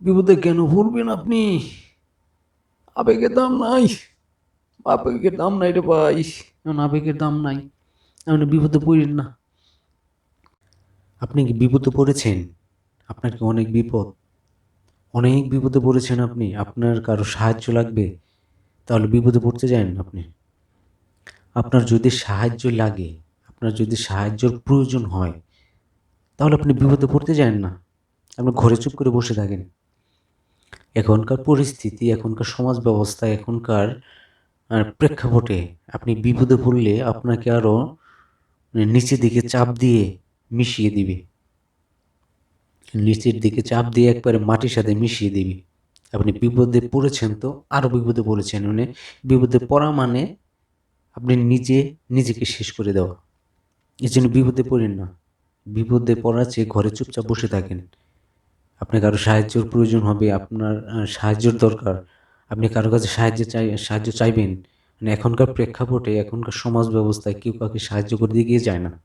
বিপদে কেন পড়বেন আপনি? আবেগের দাম নাই। আবেগের দাম নাই রে ভাই। এখন আবেগের দাম নাই। এমন বিপদে পড়েন না। আপনি কি বিপদে পড়েছেন? আপনার কি অনেক বিপদ? অনেক বিপদে পড়েছেন আপনি। আপনার কারও সাহায্য লাগবে? তাহলে বিপদে পড়তে যান আপনি। আপনার যদি সাহায্য লাগে আপনার যদি সাহায্যর প্রয়োজন হয় তাহলে আপনি বিপদে পড়তে যান না। আপনি ঘরে চুপ করে বসে থাকেন। এখনকার পরিস্থিতি, এখনকার সমাজ ব্যবস্থা, এখনকার প্রেক্ষাপটে আপনি বিপদে পড়লে আপনাকে আরও নিচের দিকে চাপ দিয়ে মিশিয়ে দিবে। নিচের দিকে চাপ দিয়ে একবারে মাটির সাথে মিশিয়ে দিবে। আপনি বিপদে পড়েছেন তো আরও বিপদে পড়েছেন। মানে বিপদে পড়া মানে আপনি নিজে, নিজেকে শেষ করে দেওয়া। এই জন্য বিপদে পড়েন না। বিপদে পড়ার চেয়ে ঘরে চুপচাপ বসে থাকেন। আপনার কারও সাহায্যর প্রয়োজন হবে, আপনার সাহায্যের দরকার। আপনি কারও কাছে সাহায্য চাই, সাহায্য চাইবেন। মানে এখনকার প্রেক্ষাপটে, এখনকার সমাজ ব্যবস্থায় কেউ কাউকে সাহায্য করতে গিয়ে যায় না।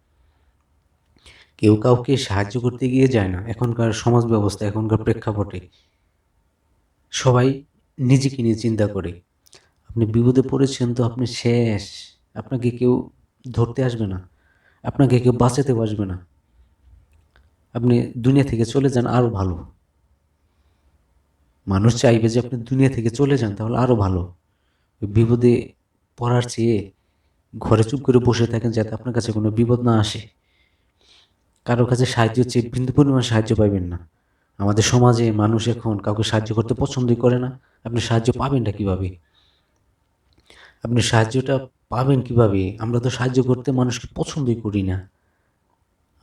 কেউ কাউকে সাহায্য করতে গিয়ে যায় না, এখনকার সমাজ ব্যবস্থা, এখনকার প্রেক্ষাপটে। সবাই নিজেকে নিয়ে চিন্তা করে। আপনি বিপদে পড়েছেন তো আপনি শেষ। আপনাকে কেউ ধরতে আসবে না। আপনাকে কেউ বাঁচাতে আসবে না। আপনি দুনিয়া থেকে চলে যান আরও ভালো। মানুষ চাইবে যে আপনি দুনিয়া থেকে চলে যান, তাহলে আরও ভালো। বিপদে পড়ার চেয়ে ঘরে চুপ করে বসে থাকেন যাতে আপনার কাছে কোনো বিপদ না আসে। কারও কাছে সাহায্য চেয়ে বিন্দু পরিমাণ সাহায্য পাবেন না। আমাদের সমাজে মানুষ এখন কাউকে সাহায্য করতে পছন্দই করে না। আপনি সাহায্য পাবেনটা কীভাবে? আপনি সাহায্যটা পাবেন কীভাবে? আমরা তো সাহায্য করতে মানুষকে পছন্দই করি না।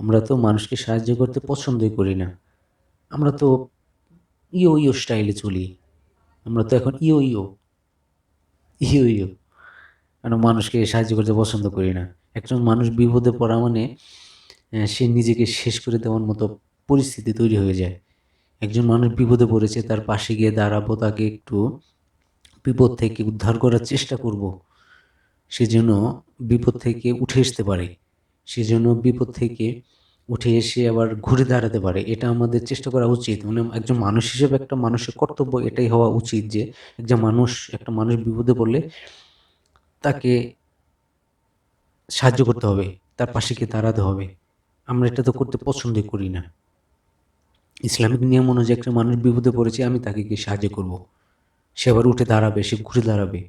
আমরা তো মানুষকে সাহায্য করতে পছন্দই করি না। আমরা তো ইও ইও স্টাইলে চলি। আমরা তো এখন ইও ইও ইও ইও কারণ মানুষকে সাহায্য করতে পছন্দ করি না। একজন মানুষ বিপদে পড়া মানে সে নিজেকে শেষ করে দেওয়ার মতো পরিস্থিতি তৈরি হয়ে যায়। একজন মানুষ বিপদে পড়েছে, তার পাশে গিয়ে দাঁড়াবো, তাকে একটু বিপদ থেকে উদ্ধার করার চেষ্টা করব। সে যেন বিপদ থেকে উঠে আসতে পারে। সে যেন বিপদ থেকে উঠে এসে আবার ঘুরে দাঁড়াতে পারে। এটা আমাদের চেষ্টা করা উচিত। মানে একজন মানুষ হিসেবে একটা মানুষের কর্তব্য এটাই হওয়া উচিত যে একজন মানুষ, একটা মানুষ বিপদে পড়লে তাকে সাহায্য করতে হবে, তার পাশে গিয়ে দাঁড়াতে হবে। আমরা এটা তো করতে পছন্দই করি না। ইসলামিক নিয়ম অনুযায়ী একটা মানুষ বিপদে পড়েছে, আমি তাকে গিয়ে সাহায্য করব। সে আবার উঠে দাঁড়াবে, সে ঘুরে দাঁড়াবে।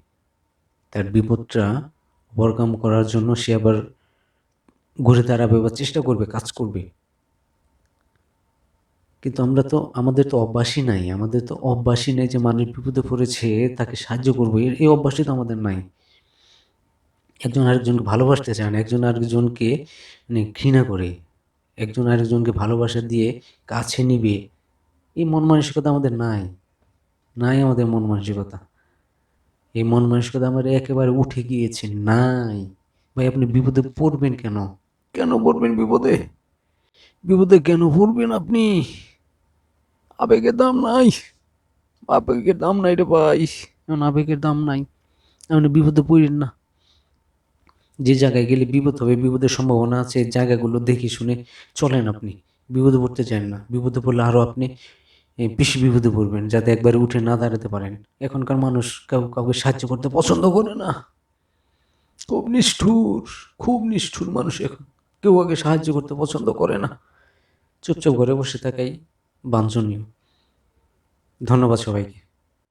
তার বিপদটা ওভারকাম করার জন্য সে আবার ঘুরে দাঁড়াবে বা চেষ্টা করবে, কাজ করবে। কিন্তু আমরা তো, আমাদের তো অভ্যাসই নাই। আমাদের তো অভ্যাসই নেই যে মানুষ বিপদে পড়েছে, তাকে সাহায্য করব। এই অভ্যাসই তো আমাদের নাই। একজন আরেকজনকে ভালোবাসতে চায় না, একজন আরেকজনকে মানে ঘৃণা করে। একজন আরেকজনকে ভালোবাসা দিয়ে কাছে নিবে। এই মন মানসিকতা আমাদের নাই। নাই আমাদের মন মানসিকতা। এই মন মানসিকতা আমার একেবারে উঠে গিয়েছে, নাই। ভাই, আপনি বিপদে পড়বেন কেন? কেন পড়বেন বিপদে? বিপদে কেন পড়বেন আপনি? আবেগের দাম নাই। আবেগের দাম নাই রে ভাই। এখন আবেগের দাম নাই। এমন বিপদে পড়েন না। যে জায়গায় গেলে বিপদ হবে, বিপদের সম্ভাবনা আছে, জায়গাগুলো দেখে শুনে চলেন আপনি। বিপদে পড়তে চান না। বিপদে পড়লে আরও আপনি বেশি বিপদে পড়বেন, যাতে একবারে উঠে না দাঁড়াতে পারেন। এখনকার মানুষ কাউ, কাউকে সাহায্য করতে পছন্দ করে না। খুব নিষ্ঠুর খুব নিষ্ঠুর মানুষ এখন। কেউ আগে সাহায্য করতে পছন্দ করে না। চুপচাপ ঘরে বসে থাকাই বাঞ্ছনীয়। ধন্যবাদ সবাইকে।